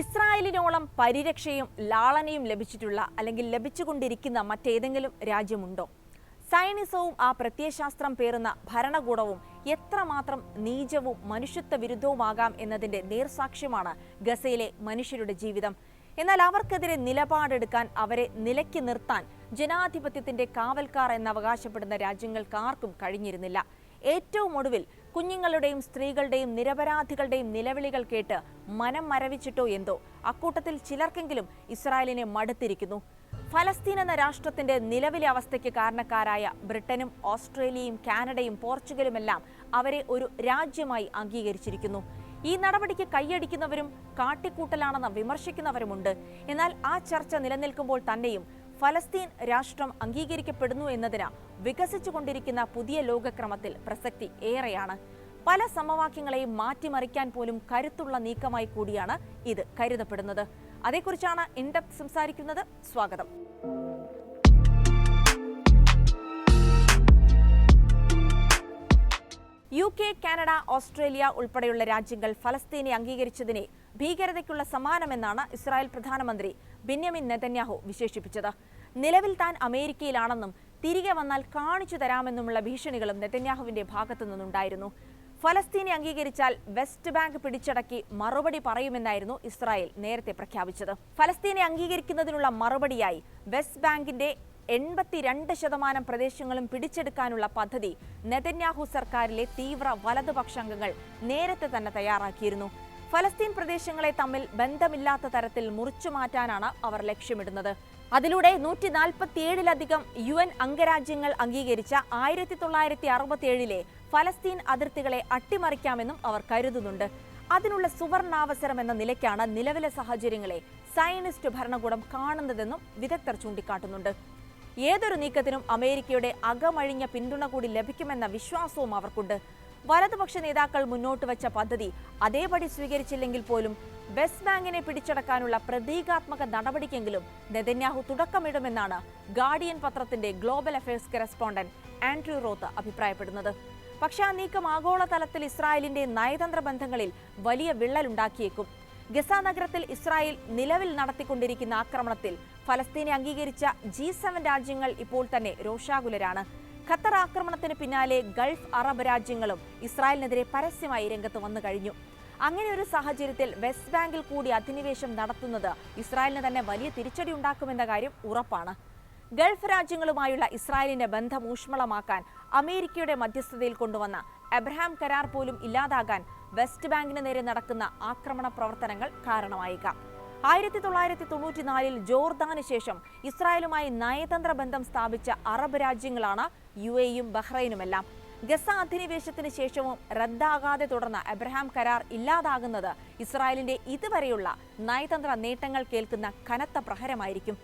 ഇസ്രായേലിനോളം പരിരക്ഷയും ലാളനയും ലഭിച്ചിട്ടുള്ള അല്ലെങ്കിൽ ലഭിച്ചുകൊണ്ടിരിക്കുന്ന മറ്റേതെങ്കിലും രാജ്യമുണ്ടോ? സൈനിസവും ആ പ്രത്യയശാസ്ത്രം പേറുന്ന ഭരണകൂടവും എത്രമാത്രം നീചവും മനുഷ്യത്വ വിരുദ്ധവുമാകാം എന്നതിന്റെ നേർസാക്ഷ്യമാണ് ഗസയിലെ മനുഷ്യരുടെ ജീവിതം. എന്നാൽ അവർക്കെതിരെ നിലപാടെടുക്കാൻ അവരെ നിലയ്ക്ക് നിർത്താൻ ജനാധിപത്യത്തിന്റെ കാവൽക്കാർ എന്ന് അവകാശപ്പെടുന്ന രാജ്യങ്ങൾക്കാർക്കും കഴിഞ്ഞിരുന്നില്ല. ഏറ്റവും ഒടുവിൽ കുഞ്ഞുങ്ങളുടെയും സ്ത്രീകളുടെയും നിരപരാധികളുടെയും നിലവിളികൾ കേട്ട് മനം മരവിച്ചിട്ടോ എന്തോ. അക്കൂട്ടത്തിൽ ചിലർക്കെങ്കിലും ഇസ്രായേലിനെ മടുത്തിരിക്കുന്നു. ഫലസ്തീൻ എന്ന രാഷ്ട്രത്തിന്റെ നിലവിലെ അവസ്ഥയ്ക്ക് കാരണക്കാരായ ബ്രിട്ടനും ഓസ്ട്രേലിയയും കാനഡയും പോർച്ചുഗലുമെല്ലാം അവരെ ഒരു രാജ്യമായി അംഗീകരിച്ചിരിക്കുന്നു. ഈ നടപടിക്ക് കൈയടിക്കുന്നവരും കാട്ടിക്കൂട്ടലാണെന്ന് വിമർശിക്കുന്നവരുമുണ്ട്. എന്നാൽ ആ ചർച്ച നിലനിൽക്കുമ്പോൾ തന്നെയും ഫലസ്തീൻ രാഷ്ട്രം അംഗീകരിക്കപ്പെടുന്നു എന്നതിന് വികസിച്ചുകൊണ്ടിരിക്കുന്ന പുതിയ ലോകക്രമത്തിൽ പ്രസക്തി ഏറെയാണ്. പല സമവാക്യങ്ങളെയും മാറ്റിമറിക്കാൻ പോലും കരുത്തുള്ള നീക്കമായി കൂടിയാണ് ഇത് കരുതപ്പെടുന്നത്. അതേക്കുറിച്ചാണ് ഇൻഡെപ്ത് സംസാരിക്കുന്നത്. സ്വാഗതം. യു കെ കാനഡ ഓസ്ട്രേലിയ ഉൾപ്പെടെയുള്ള രാജ്യങ്ങൾ ഫലസ്തീനെ അംഗീകരിച്ചതിനെ ഭീകരതയ്ക്കുള്ള സമാനമെന്നാണ് ഇസ്രായേൽ പ്രധാനമന്ത്രി ബെന്യാമിൻ നെതന്യാഹു വിശേഷിപ്പിച്ചത്. നിലവിൽ താൻ അമേരിക്കയിലാണെന്നും തിരികെ വന്നാൽ കാണിച്ചു തരാമെന്നുമുള്ള ഭീഷണികളും നെതന്യാഹുവിന്റെ ഭാഗത്തു നിന്നുണ്ടായിരുന്നു. ഫലസ്തീനെ അംഗീകരിച്ചാൽ വെസ്റ്റ് ബാങ്ക് പിടിച്ചടക്കി മറുപടി പറയുമെന്നായിരുന്നു ഇസ്രായേൽ നേരത്തെ പ്രഖ്യാപിച്ചത്. ഫലസ്തീനെ അംഗീകരിക്കുന്നതിനുള്ള മറുപടിയായി വെസ്റ്റ് ബാങ്കിന്റെ എൺപത്തിരണ്ട് ശതമാനം പ്രദേശങ്ങളും പിടിച്ചെടുക്കാനുള്ള പദ്ധതി നെതന്യാഹു സർക്കാരിലെ തീവ്ര വലതുപക്ഷ അംഗങ്ങൾ നേരത്തെ തന്നെ തയ്യാറാക്കിയിരുന്നു. ഫലസ്തീൻ പ്രദേശങ്ങളെ തമ്മിൽ ബന്ധമില്ലാത്ത തരത്തിൽ മുറിച്ചു മാറ്റാനാണ് അവർ ലക്ഷ്യമിടുന്നത്. അതിലൂടെ നൂറ്റി നാൽപ്പത്തിയേഴിലധികം യു എൻ അംഗരാജ്യങ്ങൾ അംഗീകരിച്ച ആയിരത്തി തൊള്ളായിരത്തി അറുപത്തിയേഴിലെ ഫലസ്തീൻ അതിർത്തികളെ അട്ടിമറിക്കാമെന്നും അവർ കരുതുന്നുണ്ട്. അതിനുള്ള സുവർണാവസരം എന്ന നിലയ്ക്കാണ് നിലവിലെ സാഹചര്യങ്ങളെ സയനിസ്റ്റ് ഭരണകൂടം കാണുന്നതെന്നും വിദഗ്ധർ ചൂണ്ടിക്കാട്ടുന്നുണ്ട്. ഏതൊരു നീക്കത്തിനും അമേരിക്കയുടെ അകമഴിഞ്ഞ പിന്തുണ കൂടി ലഭിക്കുമെന്ന വിശ്വാസവും അവർക്കുണ്ട്. വലതുപക്ഷ നേതാക്കൾ മുന്നോട്ട് വെച്ച പദ്ധതി അതേപടി സ്വീകരിച്ചില്ലെങ്കിൽ പോലും വെസ്റ്റ് ബാങ്കിനെ പിടിച്ചടക്കാനുള്ള പ്രതീകാത്മക നടപടിക്കെങ്കിലും നെതന്യാഹു തുടക്കമിടുമെന്നാണ് ഗാർഡിയൻ പത്രത്തിന്റെ global affairs correspondent Andrew Roth അഭിപ്രായപ്പെടുന്നത്. പക്ഷേ ആ നീക്കം ആഗോളതലത്തിൽ ഇസ്രായേലിന്റെ നയതന്ത്ര ബന്ധങ്ങളിൽ വലിയ വിള്ളലുണ്ടാക്കിയേക്കും. ഗസ നഗരത്തിൽ ഇസ്രായേൽ നിലവിൽ നടത്തിക്കൊണ്ടിരിക്കുന്ന ആക്രമണത്തിൽ ഫലസ്തീനെ അംഗീകരിച്ച ജി രാജ്യങ്ങൾ ഇപ്പോൾ തന്നെ രോഷാകുലരാണ്. ഖത്തർ ആക്രമണത്തിന് പിന്നാലെ ഗൾഫ് അറബ് രാജ്യങ്ങളും ഇസ്രായേലിനെതിരെ പരസ്യമായി രംഗത്ത് വന്നു കഴിഞ്ഞു. അങ്ങനെ ഒരു സാഹചര്യത്തിൽ വെസ്റ്റ് ബാങ്കിൽ കൂടി അധിനിവേശം നടത്തുന്നത് ഇസ്രായേലിന് തന്നെ വലിയ തിരിച്ചടി ഉണ്ടാക്കുമെന്ന കാര്യം ഉറപ്പാണ്. ഗൾഫ് രാജ്യങ്ങളുമായുള്ള ഇസ്രായേലിന്റെ ബന്ധം ഊഷ്മളമാക്കാൻ അമേരിക്കയുടെ മധ്യസ്ഥതയിൽ കൊണ്ടുവന്ന എബ്രഹാം കരാർ പോലും ഇല്ലാതാകാൻ വെസ്റ്റ് ബാങ്കിന് നേരെ നടക്കുന്ന ആക്രമണ പ്രവർത്തനങ്ങൾ കാരണമായേക്കാം. ആയിരത്തി തൊള്ളായിരത്തി തൊണ്ണൂറ്റിനാലിൽ ജോർദാന് ശേഷം ഇസ്രായേലുമായി നയതന്ത്ര ബന്ധം സ്ഥാപിച്ച അറബ് രാജ്യങ്ങളാണ് യു എയും ബഹ്റൈനുമെല്ലാം. ഗസ അധിനിവേശത്തിന് ശേഷവും റദ്ദാകാതെ തുടർന്ന എബ്രഹാം കരാർ ഇല്ലാതാകുന്നത് ഇസ്രായേലിന്റെ ഇതുവരെയുള്ള നയതന്ത്ര നേട്ടങ്ങൾ കേൾക്കുന്ന കനത്ത പ്രഹരമായിരിക്കും.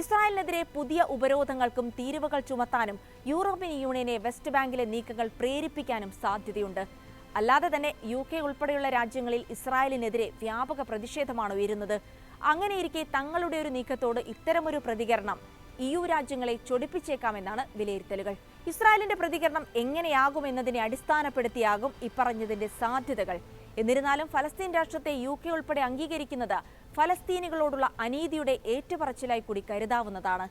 ഇസ്രായേലിനെതിരെ പുതിയ ഉപരോധങ്ങൾക്കും തീരുവകൾ ചുമത്താനും യൂറോപ്യൻ യൂണിയനെ വെസ്റ്റ് ബാങ്കിലെ നീക്കങ്ങൾ പ്രേരിപ്പിക്കാനും സാധ്യതയുണ്ട്. അല്ലാതെ തന്നെ യു കെ ഉൾപ്പെടെയുള്ള രാജ്യങ്ങളിൽ ഇസ്രായേലിനെതിരെ വ്യാപക പ്രതിഷേധമാണ് ഉയരുന്നത്. അങ്ങനെയിരിക്കെ തങ്ങളുടെ ഒരു നീക്കത്തോട് ഇത്തരമൊരു പ്രതികരണം ഇ യു രാജ്യങ്ങളെ ചൊടിപ്പിച്ചേക്കാമെന്നാണ് വിലയിരുത്തലുകൾ. ഇസ്രായേലിന്റെ പ്രതികരണം എങ്ങനെയാകുമെന്നതിനെ അടിസ്ഥാനപ്പെടുത്തിയാകും ഇപ്പറഞ്ഞതിന്റെ സാധ്യതകൾ. എന്നിരുന്നാലും ഫലസ്തീൻ രാഷ്ട്രത്തെ യു കെ ഉൾപ്പെടെ അംഗീകരിക്കുന്നത് ഫലസ്തീനികളോടുള്ള അനീതിയുടെ ഏറ്റുപറച്ചിലായി കൂടി കരുതാവുന്നതാണ്.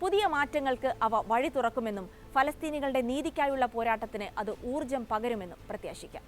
പുതിയ മാറ്റങ്ങൾക്ക് അവ വഴി തുറക്കുമെന്നും ഫലസ്തീനികളുടെ നീതിക്കായുള്ള പോരാട്ടത്തിന് അത് ഊർജം പകരുമെന്നും പ്രത്യാശിക്കാം.